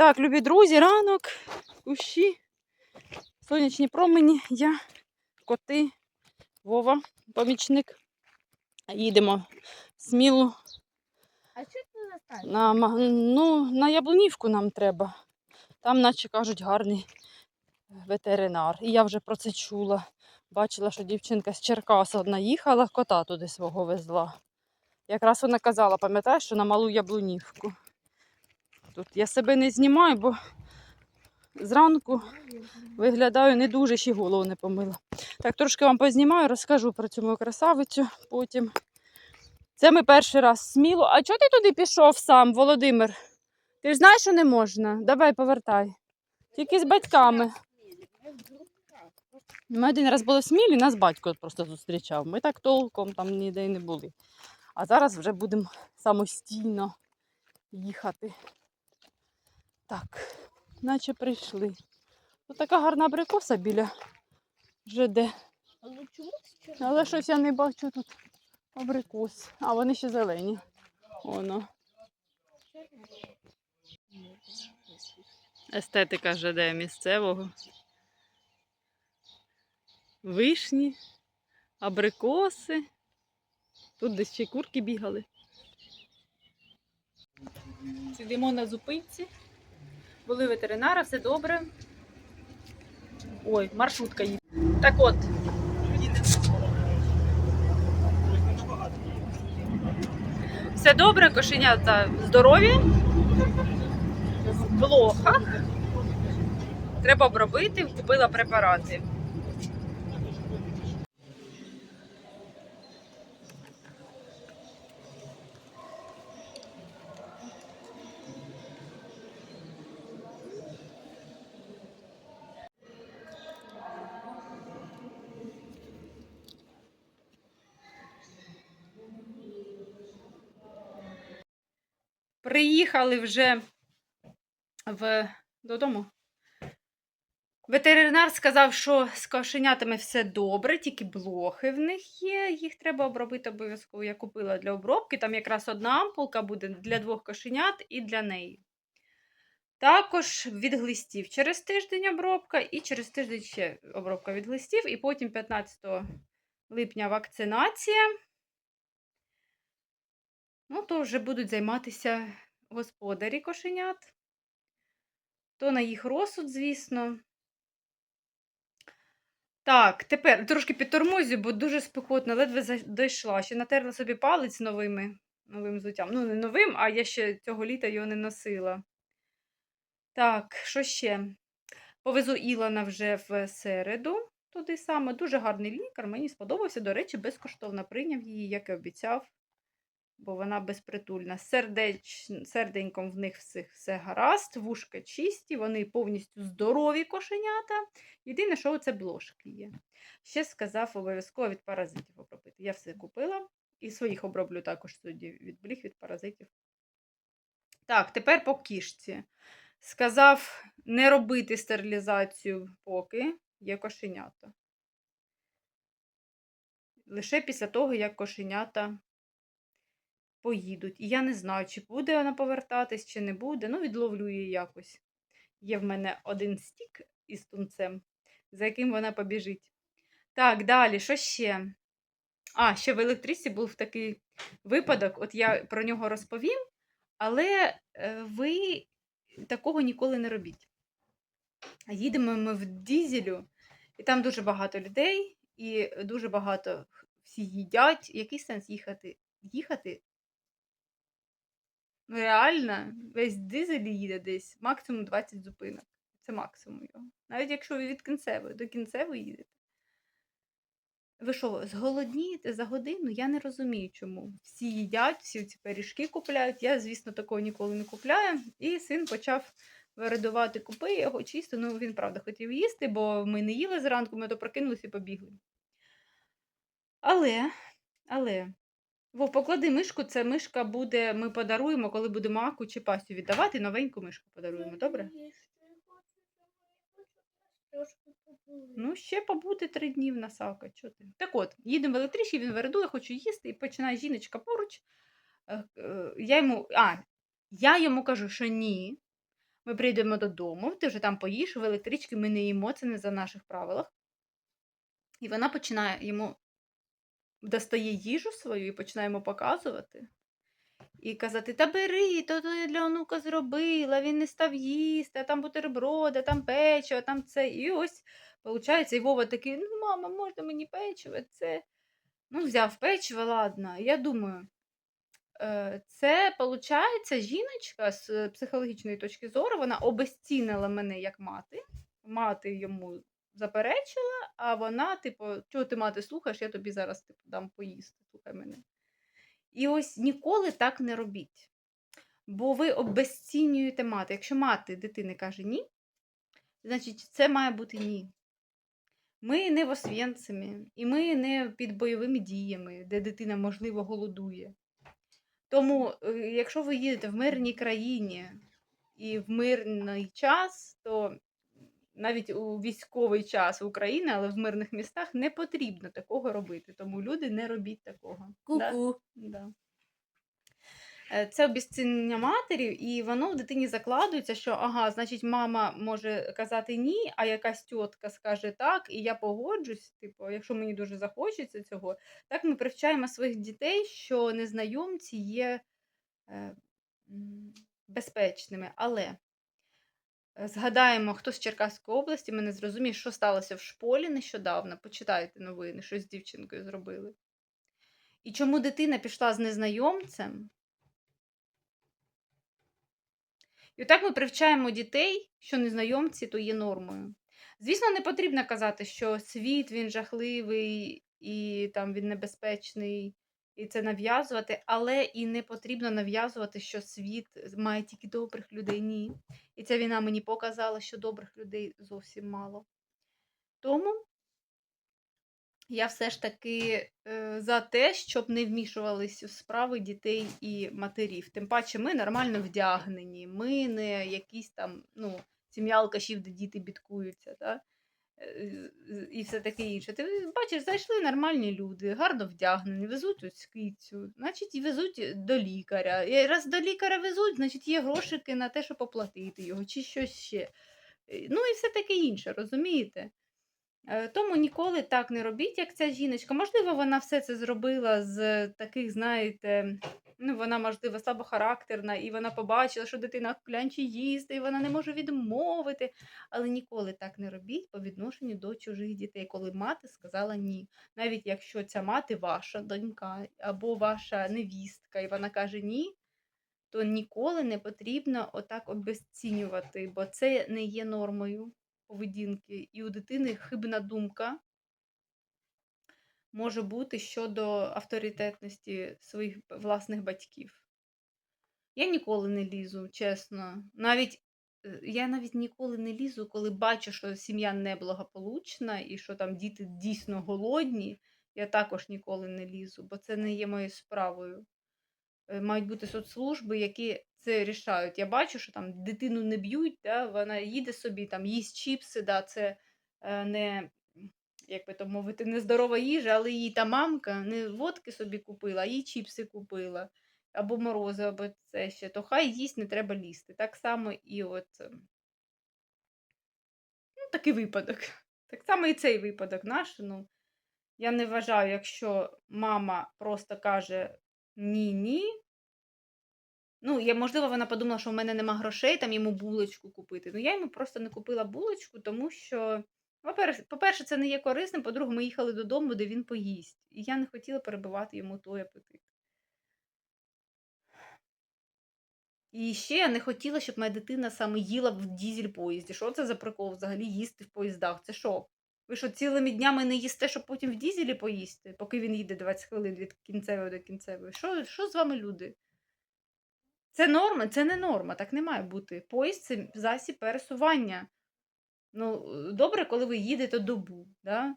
Так, любі друзі, ранок, кущі, сонячні промені, я, коти, Вова, помічник. Їдемо сміло А що заставиш? на, ну, на Яблунівку нам треба. Там, наче кажуть, гарний ветеринар. І я вже про це чула. Бачила, що дівчинка з Черкаса одна їхала, кота туди свого везла. Якраз вона казала, пам'ятаєш, що на малу Яблунівку. Тут я себе не знімаю, бо зранку виглядаю не дуже, ще голову не помила. Так, трошки вам познімаю, розкажу про цю мою красавицю потім. Це ми перший раз сміло. А чого ти туди пішов сам, Володимир? Ти ж знаєш, що не можна? Давай повертай. Тільки з батьками. Ми один раз були в смілі, нас батько просто зустрічав. Ми так толком там ніде й не були. А зараз вже будемо самостійно їхати. Так, наче прийшли. Ось така гарна абрикоса біля ЖД. Але чому Але щось я не бачу тут абрикос. А вони ще зелені. Воно. Естетика ЖД місцевого. Вишні, абрикоси. Тут десь ще курки бігали. Сидимо на зупинці. Були ветеринара, все добре. Ой, маршрутка їде. Так от. Все добре, кошенята здорові. В блохах. Треба обробити, купила препарати. Приїхали вже в... додому. Ветеринар сказав, що з кошенятами все добре, тільки блохи в них є. Їх треба обробити обов'язково. Я купила для обробки. Там якраз одна ампулка буде для двох кошенят і для неї. Також від глистів через тиждень обробка, і через тиждень ще обробка від глистів, і потім 15 липня вакцинація. Ну, то вже будуть займатися господарі кошенят. То на їх розсуд, звісно. Так, тепер трошки підтормозю, бо дуже спекотно, ледве дійшла. Ще натерла собі палець новими, новим взуттям. Ну, не новим, а я ще цього літа його не носила. Так, що ще? Повезу Ілана вже в середу. Туди саме. Дуже гарний лікар. Мені сподобався. До речі, безкоштовно прийняв її, як і обіцяв бо вона безпритульна. Сердеч... Серденьком в них всіх все гаразд, вушка чисті, вони повністю здорові кошенята. Єдине, що це блошки є. Ще сказав обов'язково від паразитів обробити. Я все купила і своїх оброблю також тоді від бліх, від паразитів. Так, тепер по кішці. Сказав не робити стерилізацію, поки є кошенята. Лише після того, як кошенята поїдуть. І я не знаю, чи буде вона повертатись, чи не буде. Ну, відловлю її якось. Є в мене один стік із тунцем, за яким вона побіжить. Так, далі, що ще? А, ще в електричці був такий випадок, от я про нього розповім, але е, ви такого ніколи не робіть. Їдемо ми в дізелю, і там дуже багато людей, і дуже багато всі їдять. Який сенс їхати? Їхати Ну, реально, весь дизель їде десь максимум 20 зупинок. Це максимум його. Навіть якщо ви від кінцевої до кінцевої їдете. Ви що, зголоднієте за годину? Я не розумію, чому. Всі їдять, всі ці пиріжки купляють. Я, звісно, такого ніколи не купляю. І син почав вирадувати купи, його чисто. Ну, він, правда, хотів їсти, бо ми не їли зранку, ми то прокинулися і побігли. Але, але, Вов, поклади мишку, це мишка буде, ми подаруємо, коли будемо аку чи пастю віддавати, новеньку мишку подаруємо, добре? Ну, ще побути три дні в насавка. Чого ти? Так от, їдемо в електричці, він вередує, хочу їсти, і починає жіночка поруч. Е, е, Я йому, а, я йому кажу, що ні. Ми прийдемо додому, ти вже там поїш, в електричці ми не їмо, це не за наших правилах. І вона починає йому достає їжу свою і починає йому показувати. І казати: Та бери, то, то я для онука зробила, він не став їсти, а там бутерброди, а там печиво, а там це. І ось, виходить, і Вова такий: ну, мама, можна мені печиво? Це. Ну, взяв печиво, ладно. Я думаю, е, це, виходить, жіночка з е, психологічної точки зору, вона обезцінила мене як мати. Мати йому заперечила, а вона, типу, чого ти мати слухаєш, я тобі зараз типу, дам поїсти, слухай мене. І ось ніколи так не робіть. Бо ви обезцінюєте мати. Якщо мати дитини каже ні, значить це має бути ні. Ми не в Освєнцимі, і ми не під бойовими діями, де дитина, можливо, голодує. Тому, е, якщо ви їдете в мирній країні і в мирний час, то навіть у військовий час України, але в мирних містах не потрібно такого робити. Тому люди не робіть такого. Ку-ку. Да. Е, Це обіцінення матері, і воно в дитині закладується, що ага, значить, мама може казати ні, а якась тітка скаже так, і я погоджусь. Типу, якщо мені дуже захочеться цього, так ми привчаємо своїх дітей, що незнайомці є е, безпечними. Але згадаємо, хто з Черкаської області мене зрозуміє, що сталося в школі нещодавно. Почитайте новини, що з дівчинкою зробили. І чому дитина пішла з незнайомцем? І отак ми привчаємо дітей, що незнайомці то є нормою. Звісно, не потрібно казати, що світ він жахливий і там він небезпечний, і це нав'язувати, але і не потрібно нав'язувати, що світ має тільки добрих людей. Ні. І ця війна мені показала, що добрих людей зовсім мало. Тому я все ж таки е, за те, щоб не вмішувались в справи дітей і матерів. Тим паче, ми нормально вдягнені, ми не якісь там, ну, сім'я алкашів, де діти бідкуються, та? І все таке інше. Ти бачиш, зайшли нормальні люди, гарно вдягнені, везуть ось кицю, значить, везуть до лікаря. І раз до лікаря везуть, значить є грошики на те, щоб оплатити його, чи щось ще. Е, Ну і все таке інше, розумієте? Е, Тому ніколи так не робіть, як ця жіночка. Можливо, вона все це зробила з таких, знаєте, ну, вона, можливо, слабохарактерна, і вона побачила, що дитина клянче їсти, і вона не може відмовити. Але ніколи так не робіть по відношенню до чужих дітей, коли мати сказала ні. Навіть якщо ця мати ваша донька або ваша невістка, і вона каже ні, то ніколи не потрібно отак обезцінювати, бо це не є нормою поведінки, і у дитини хибна думка може бути щодо авторитетності своїх власних батьків. Я ніколи не лізу, чесно. Навіть е, я навіть ніколи не лізу, коли бачу, що сім'я неблагополучна і що там діти дійсно голодні. Я також ніколи не лізу, бо це не є моєю справою. Е, Мають бути соцслужби, які це рішають. Я бачу, що там дитину не б'ють, да, вона їде собі, там їсть чіпси, да, це е, не, як би то мовити, нездорова їжа, але її та мамка не водки собі купила, а їй чіпси купила, або морози, або це ще, то хай їсть, не треба лізти. Так само і от ем, ну, такий випадок. Так само і цей випадок наш. Ну, я не вважаю, якщо мама просто каже ні-ні. Ну, я, можливо, вона подумала, що в мене нема грошей там йому булочку купити. Ну, я йому просто не купила булочку, тому що, по-перше, це не є корисним, по-друге, ми їхали додому, де він поїсть. І я не хотіла перебивати йому той апетит. І ще я не хотіла, щоб моя дитина саме їла в дізель поїзді. Що це за прикол взагалі їсти в поїздах? Це що? Ви що, цілими днями не їсте, щоб потім в дізелі поїсти, поки він їде 20 хвилин від кінцевої до кінцевої? Що, що з вами люди? Це норма, це не норма, так не має бути. Поїзд це засіб пересування. Ну, е, добре, коли ви їдете добу. Да?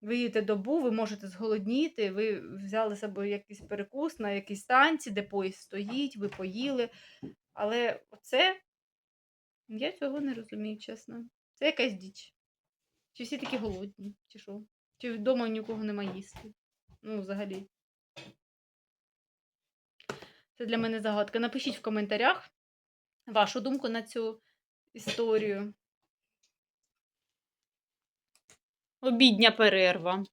Ви їдете добу, ви можете зголодніти, ви взяли з собою якийсь перекус на якійсь станції, де поїзд стоїть, ви поїли. Але оце я цього не розумію, чесно. Це якась діч. Чи всі такі голодні, чи що? Чи вдома нікого нема їсти? Ну, взагалі. Це для мене загадка. Напишіть в коментарях вашу думку на цю історію. Обідня перерва.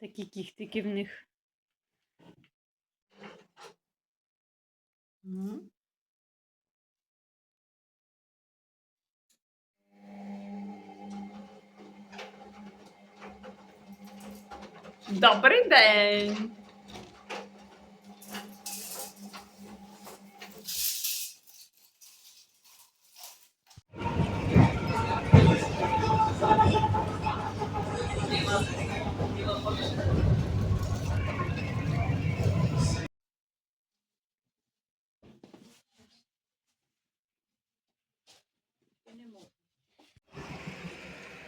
Такі кіхтики в них. М. Добрий день!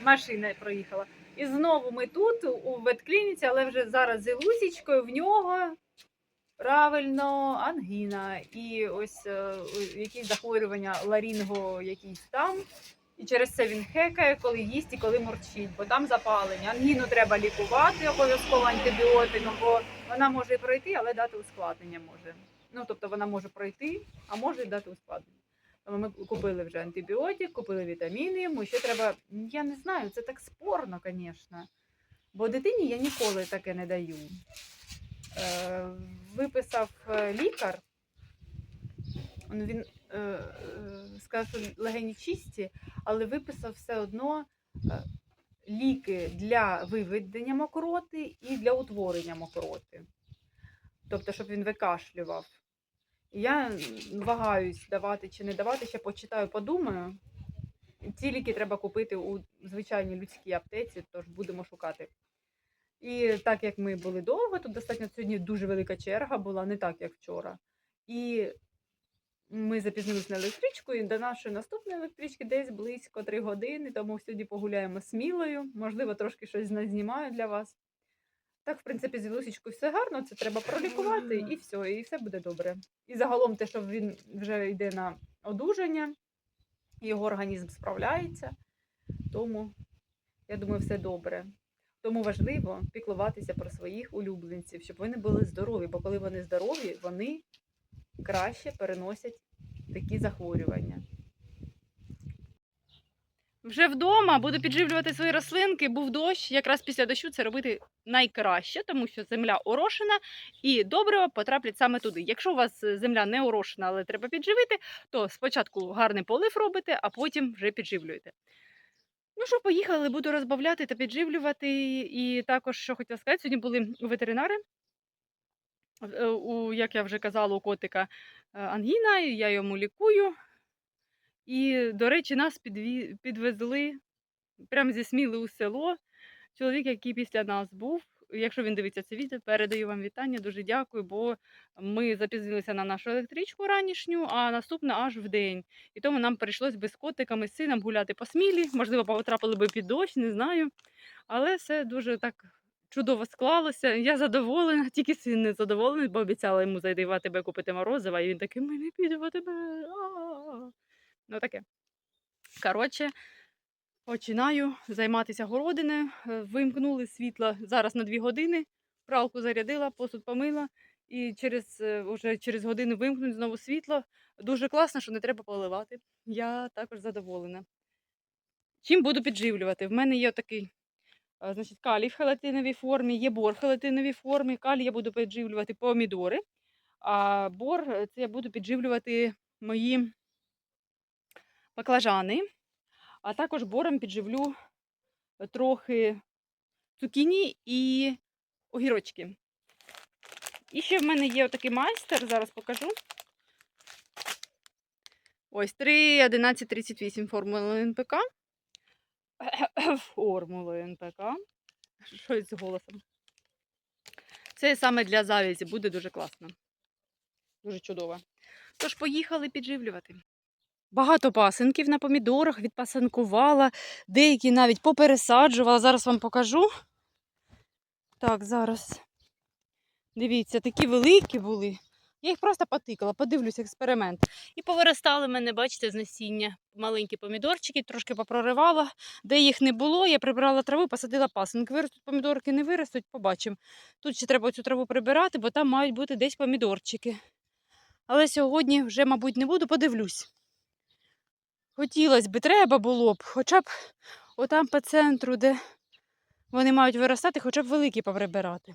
Машина проїхала. І знову ми тут, у ветклініці, але вже зараз з Ілусічкою, в нього правильно ангіна і ось е, якісь захворювання ларінго якісь там. І через це він хекає, коли їсть і коли морчить, бо там запалення. Ангіну треба лікувати обов'язково антибіотиком, бо вона може пройти, але дати ускладнення може. Ну, тобто вона може пройти, а може дати ускладнення. Ми купили вже антибіотик, купили вітаміни. Йому ще треба. Я не знаю, це так спорно, звісно. Бо дитині я ніколи таке не даю. Е, виписав е, лікар. Ну, Він е, е, сказав, що легені чисті, але виписав все одно е, ліки для виведення мокроти і для утворення мокроти. Тобто, щоб він викашлював. Я вагаюсь давати чи не давати, ще почитаю, подумаю. Ці ліки треба купити у звичайній людській аптеці, тож будемо шукати. І так як ми були довго, тут достатньо сьогодні дуже велика черга була, не так, як вчора. І ми запізнилися на електричку, і до нашої наступної електрички десь близько 3 години, тому сьогодні погуляємо смілою. Можливо, трошки щось знімаю для вас. Так, в принципі, з Вілусічкою все гарно, це треба пролікувати і все, і все буде добре. І загалом те, що він вже йде на одужання, його організм справляється, тому я думаю, все добре. Тому важливо піклуватися про своїх улюбленців, щоб вони були здорові, бо коли вони здорові, вони краще переносять такі захворювання. Вже вдома буду підживлювати свої рослинки. Був дощ. Якраз після дощу це робити найкраще, тому що земля орошена і добрива потраплять саме туди. Якщо у вас е, земля не орошена, але треба підживити, то спочатку гарний полив робите, а потім вже підживлюєте. Ну що, поїхали, буду розбавляти та підживлювати. І також, що хотіла сказати, сьогодні були ветеринари. Е, У, як я вже казала, у котика е, ангіна, я йому лікую. І, до речі, нас підві... підвезли прямо зі Сміли у село. Чоловік, який після нас був. Якщо він дивиться це відео, передаю вам вітання, дуже дякую, бо ми запізнилися на нашу електричку ранішню, а наступна аж в день. І тому нам прийшлось без котиками з сином гуляти по смілі. Можливо, потрапили би під дощ, не знаю. Але все дуже так чудово склалося. Я задоволена, тільки син не задоволений, бо обіцяла йому зайти в АТБ купити морозива, і він такий, ми не підемо в АТБ. А-а-а». Ну таке. Коротше, починаю займатися городиною. Е, Вимкнули світло зараз на 2 години. Пралку зарядила, посуд помила. І через, е, уже через годину вимкнуть знову світло. Дуже класно, що не треба поливати. Я також задоволена. Чим буду підживлювати? В мене є такий е, значить, калій в хелатиновій формі, є бор в хелатиновій формі. Калій я буду підживлювати помідори, а бор е, це я буду підживлювати мої баклажани, а також бором підживлю е, трохи цукіні і огірочки. І ще в мене є отакий майстер, зараз покажу. Ось 3, 11, 38 формула НПК. Формула НПК. Щось з голосом. Це саме для завязі буде дуже класно. Дуже чудово. Тож, поїхали підживлювати. Багато пасинків на помідорах відпасинкувала, деякі навіть попересаджувала. Зараз вам покажу. Так, зараз. Дивіться, такі великі були. Я їх просто потикала, подивлюсь експеримент. І повиростали мене, бачите, з насіння маленькі помідорчики, трошки попроривала. Де їх не було, я прибрала траву, посадила пасинки. Виростуть помідорки, не виростуть, побачимо. Тут ще треба цю траву прибирати, бо там мають бути десь помідорчики. Але сьогодні вже, мабуть, не буду, подивлюсь. Хотілося б, треба було б, хоча б отам по центру, де вони мають виростати, хоча б великі поприбирати.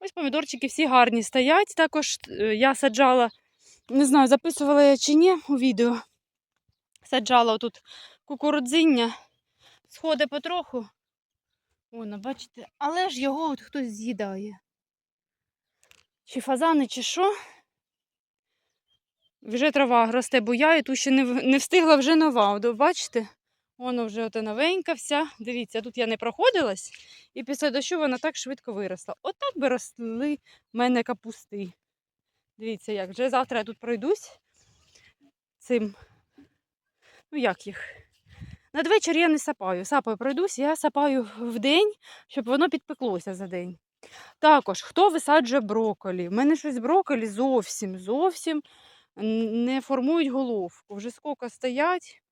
Ось помідорчики всі гарні стоять. Також е, я саджала, не знаю, записувала я чи ні у відео. Саджала тут кукурудзиння, сходи потроху. Воно, бачите, але ж його от хтось з'їдає. Чи фазани, чи що. Вже трава росте буяє, тут ще не, не встигла вже нова. От, бачите? Воно вже ота новенька вся. Дивіться, тут я не проходилась, і після дощу вона так швидко виросла. Отак би росли в мене капусти. Дивіться, як. Вже завтра я тут пройдусь цим. Ну, як їх? Надвечір я не сапаю. Сапаю пройдусь, я сапаю в день, щоб воно підпеклося за день. Також, хто висаджує броколі? У мене щось броколі зовсім, зовсім не формують головку. Вже скока стоять.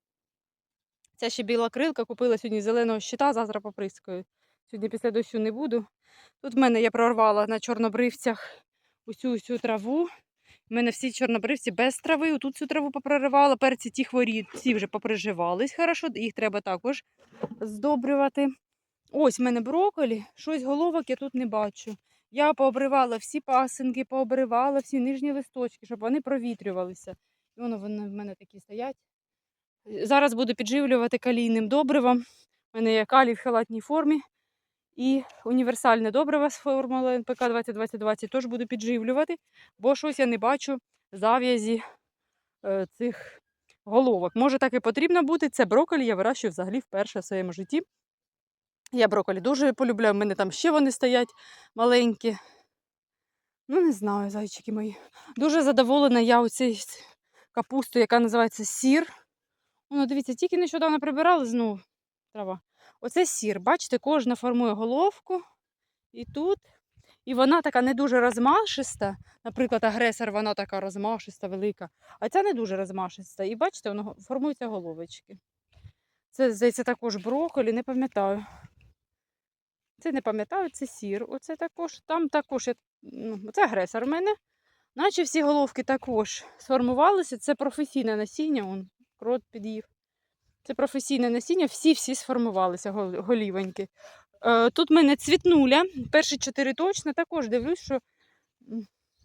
Ця ще біла крилка, купила сьогодні зеленого щита, завтра поприскаю. Сьогодні після дощу не буду. Тут в мене я прорвала на чорнобривцях усю усю траву. У мене всі чорнобривці без трави. Тут цю траву попроривала. Перці ті хворі, всі вже поприживались хорошо, їх треба також здобрювати. Ось в мене броколі, щось головок я тут не бачу. Я пообривала всі пасинки, пообривала всі нижні листочки, щоб вони провітрювалися. І воно вони в мене такі стоять. Зараз буду підживлювати калійним добривом. У мене є калій в халатній формі. І універсальне добриво з формули НПК 2020 теж буду підживлювати, бо щось я не бачу зав'язі е, цих головок. Може так і потрібно бути. Це брокколі я вирощую взагалі вперше в своєму житті. Я брокколі дуже полюбляю, в мене там ще вони стоять маленькі. Ну, не знаю, зайчики мої. Дуже задоволена я оцей капусту, яка називається сір. Ну, дивіться, тільки нещодавно прибирали знову трава. Оце сір. Бачите, кожна формує головку. І тут. І вона така не дуже розмашиста. Наприклад, агресор, вона така розмашиста, велика. А ця не дуже розмашиста. І бачите, воно формуються головочки. Це, здається, також брокколі, не пам'ятаю. Це не пам'ятаю, це сір. Оце також. Там також я- ну, це агресор в мене. Наче всі головки також сформувалися. Це професійне насіння, он крот під'їв. Це професійне насіння, всі-всі сформувалися гол- голівоньки. Е, тут в мене цвітнуля, перші чотири точно, також дивлюсь, що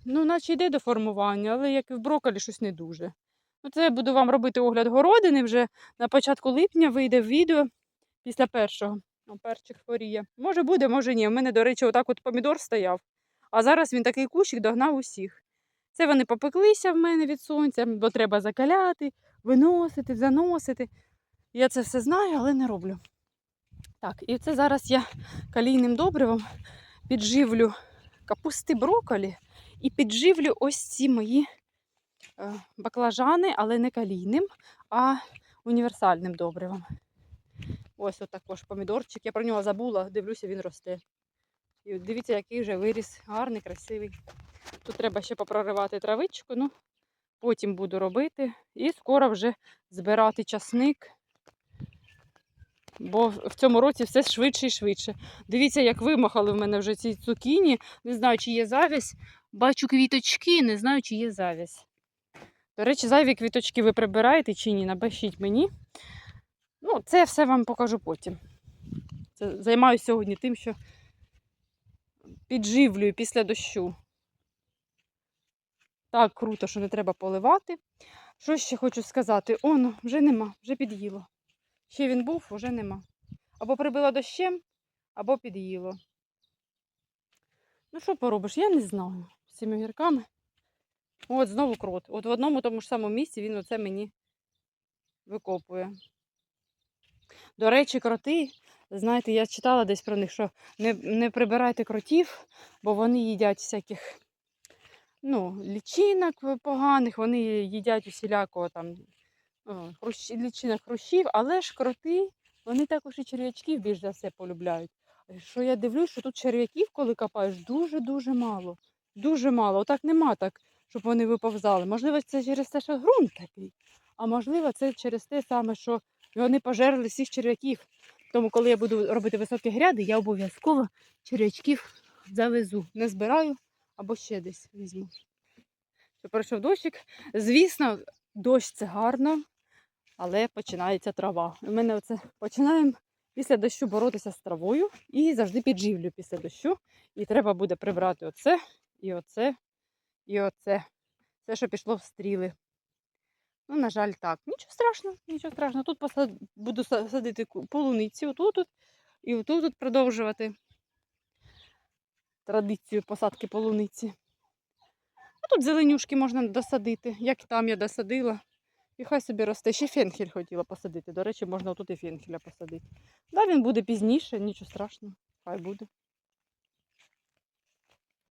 ну, наче йде до формування, але як і в брокколі, щось не дуже. Ну, це я буду вам робити огляд городини вже на початку липня вийде відео після першого. Перчик хворіє. Може буде, може ні. У мене, до речі, отак от помідор стояв. А зараз він такий кущик догнав усіх. Це вони попеклися в мене від сонця, бо треба закаляти, виносити, заносити. Я це все знаю, але не роблю. Так, і це зараз я калійним добривом підживлю капусти брокколі і підживлю ось ці мої е, баклажани, але не калійним, а універсальним добривом. Ось от також помідорчик. Я про нього забула, дивлюся, він росте. І дивіться, який вже виріс, гарний, красивий. Тут треба ще попроривати травичку, ну потім буду робити. І скоро вже збирати часник. Бо в цьому році все швидше і швидше. Дивіться, як вимахали в мене вже ці цукіні. Не знаю, чи є завість. Бачу квіточки, не знаю, чи є завість. До речі, зайві квіточки ви прибираєте чи ні? Напишіть мені. Ну, це все вам покажу потім. Це займаюся сьогодні тим, що підживлюю після дощу. Так круто, що не треба поливати. Що ще хочу сказати? Оно, вже нема, вже під'їло. Ще він був, вже нема. Або прибило дощем, або під'їло. Ну, що поробиш? Я не знаю. З цими гірками. От знову крот. От в одному тому ж самому місці він оце мені викопує. До речі, кроти, знаєте, я читала десь про них, що не, не прибирайте кротів, бо вони їдять всяких ну, лічинок поганих, вони їдять усілякого там хрущ, лічинок хрущів, але ж кроти, вони також і черв'ячків більш за все полюбляють. Що я дивлюсь, що тут черв'яків, коли копаєш, дуже-дуже мало. Дуже мало. Отак нема так щоб вони виповзали. Можливо, це через те, що ґрунт такий, а можливо, це через те саме, що вони пожерли всіх черв'яків. Тому, коли я буду робити високі гряди, я обов'язково черв'ячків завезу. Не збираю або ще десь візьму. Що пройшов дощик. Звісно, дощ це гарно, але починається трава. У мене оце починаємо після дощу боротися з травою і завжди підживлю після дощу. І треба буде прибрати оце, і оце, і оце. Все, що пішло в стріли. Ну, на жаль, так. Нічого страшного, нічого страшного. Тут посад... буду садити полуниці, отут -от, і отут -от продовжувати традицію посадки полуниці. А тут зеленюшки можна досадити, як там я досадила. І хай собі росте. Ще фенхель хотіла посадити. До речі, можна отут і фенхеля посадити. Да, він буде пізніше, нічого страшного, хай буде.